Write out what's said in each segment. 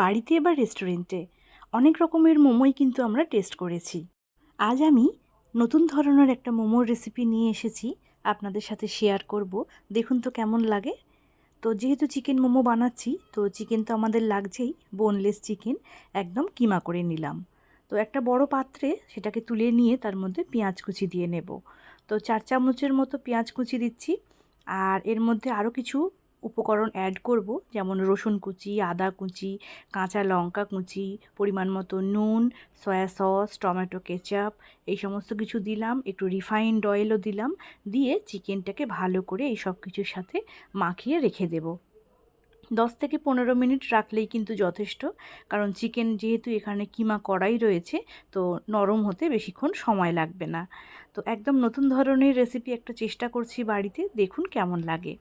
বাড়িতে বা রেস্টুরেন্টে। অনেক রকমের মোমোই কিন্তু আমরা টেস্ট করেছি। আজ আমি নতুন ধরনের একটা মোমোর রেসিপি নিয়ে এসেছি, আপনাদের সাথে শেয়ার করব। দেখুন তো কেমন লাগে। তো যেহেতু চিকেন মোমো বানাচ্ছি, তো চিকেন তো আমাদের লাগছেই বোনলেস চিকেন একদম কিমা করে নিলাম। তো একটা বড় পাত্রে সেটাকে তুলে নিয়ে তার মধ্যে পেঁয়াজ কুচি দিয়ে নেব। তো চার চামচের মতো পেঁয়াজ কুচি দিচ্ছি, আর এর মধ্যে আরও কিছু উপকরণ অ্যাড করব, যেমন রসুন কুচি, আদা কুচি, কাঁচা লঙ্কা কুচি, পরিমাণ মতো নুন সয়া সস টমেটো কেচাপ এই সমস্ত কিছু দিলাম, একটু রিফাইন্ড অয়েলও দিলাম, দিয়ে চিকেনটাকে ভালো করে এই সব কিছুর সাথে মাখিয়ে রেখে দেবো। দশ থেকে পনেরো মিনিট রাখলেই কিন্তু যথেষ্ট, কারণ চিকেন যেহেতু এখানে কিমা কড়াই রয়েছে, তো নরম হতে বেশিক্ষণ সময় লাগবে না। তো একদম নতুন ধরনের রেসিপি একটা চেষ্টা করছি বাড়িতে, দেখুন কেমন লাগে।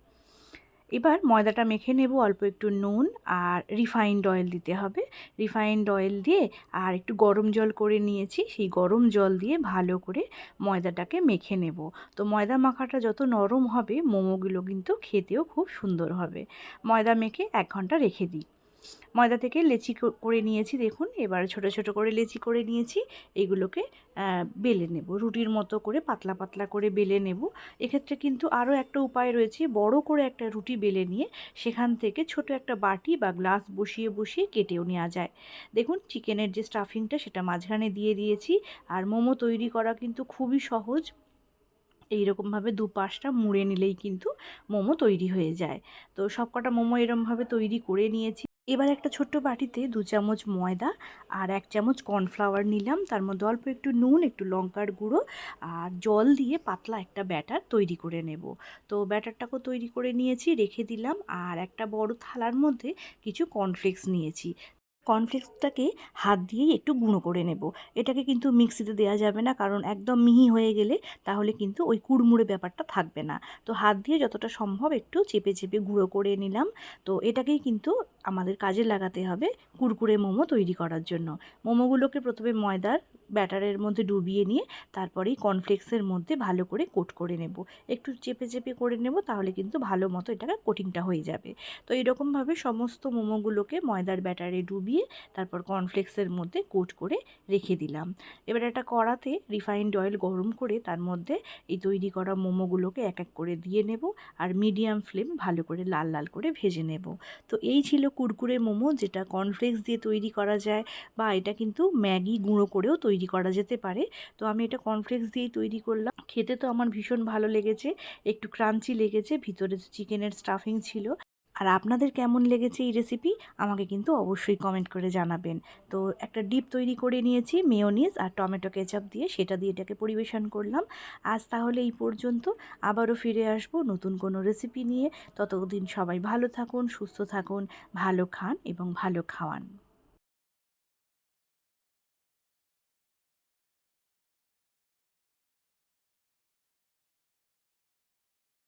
এবার ময়দাটা মেখে নেব অল্প একটু নুন আর রিফাইন্ড অয়েল দিতে হবে। রিফাইন্ড অয়েল দিয়ে আর একটু গরম জল করে নিয়েছি, সেই গরম জল দিয়ে ভালো করে ময়দাটাকে মেখে নেব। তো ময়দা মাখাটা যত নরম হবে, মোমোগুলো কিন্তু খেতেও খুব সুন্দর হবে। ময়দা মেখে এক ঘণ্টা রেখে দিই। ময়দা থেকে লেচি করে নিয়েছি, দেখুন। এবার ছোট ছোট করে লেচি করে নিয়েছি। এগুলোকে বেলে নেব। রুটির মতো করে পাতলা পাতলা করে বেলে নেব। এক্ষেত্রে কিন্তু আরও একটা উপায় রয়েছে, বড় করে একটা রুটি বেলে নিয়ে সেখান থেকে ছোট একটা বাটি বা গ্লাস বসিয়ে বসিয়ে কেটেও নেওয়া যায়। দেখুন, চিকেনের যে স্টাফিংটা সেটা মাঝখানে দিয়ে দিয়েছি। আর মোমো তৈরি করা কিন্তু খুবই সহজ। এইরকমভাবে দুপাশটা মুড়ে নিলেই কিন্তু মোমো তৈরি হয়ে যায়। তো সবকটা মোমো এরমভাবে তৈরি করে নিয়েছি। এবার একটা ছোট্ট বাটিতে দু চামচ ময়দা আর এক চামচ কর্নফ্লাওয়ার নিলাম। তার মধ্যে অল্প একটু নুন, একটু লঙ্কার গুঁড়ো আর জল দিয়ে পাতলা একটা ব্যাটার তৈরি করে নেব। তো ব্যাটারটাকেও তৈরি করে নিয়েছি, রেখে দিলাম আর একটা বড় থালার মধ্যে কিছু কর্নফ্লেক্স নিয়েছি। কর্নফ্লেক্সটাকে হাত দিয়েই একটু গুঁড়ো করে নেব। এটাকে কিন্তু মিক্সিতে দেওয়া যাবে না, কারণ একদম মিহি হয়ে গেলে তাহলে কিন্তু ওই কুড়মুড়ে ব্যাপারটা থাকবে না। তো হাত দিয়ে যতটা সম্ভব একটু চেপে চেপে গুঁড়ো করে নিলাম। তো এটাকেই কিন্তু আমাদের কাজে লাগাতে হবে কুরকুরে মোমো তৈরি করার জন্য। মোমোগুলোকে প্রথমে ময়দার ব্যাটারের মধ্যে ডুবিয়ে নিয়ে তারপরেই কর্নফ্লেক্সের মধ্যে ভালো করে কোট করে নেব। একটু চেপে চেপে করে নেব তাহলে কিন্তু ভালো মতো এটাকে কোটিংটা হয়ে যাবে। তো এরকমভাবে সমস্ত মোমোগুলোকে ময়দার ব্যাটারে ডুবিয়ে তারপর কর্নফ্লেক্সের মধ্যে কোট করে রেখে দিলাম। এবার একটা কড়াতে রিফাইন্ড অয়েল গরম করে তার মধ্যে এই তৈরি করা মোমোগুলোকে এক এক করে দিয়ে নেব আর মিডিয়াম ফ্লেম ভালো করে লাল লাল করে ভেজে নেব। তো এই ছিল কুরকুরে মোমো যেটা কর্নফ্লেক্স দিয়ে তৈরি করা যায় বা এটা কিন্তু ম্যাগি গুঁড়ো করেও তৈরি করা যেতে পারে। তো আমি এটা কর্নফ্লেক্স দিয়েই তৈরি করলাম। খেতে তো আমার ভীষণ ভালো লেগেছে, একটু ক্রাঞ্চি লেগেছে, ভিতরে তো চিকেনের স্টাফিং ছিল। আর আপনাদের কেমন লেগেছে এই রেসিপি আমাকে কিন্তু অবশ্যই কমেন্ট করে জানাবেন। তো একটা ডিপ তৈরি করে নিয়েছি মেয়োনিজ আর টমেটো কেচাপ দিয়ে, সেটা দিয়ে এটাকে পরিবেশন করলাম। আজ তাহলে এই পর্যন্ত। আবারও ফিরে আসব নতুন কোনো রেসিপি নিয়ে। ততদিন সবাই ভালো থাকুন, সুস্থ থাকুন, ভালো খান এবং ভালো খাওয়ান।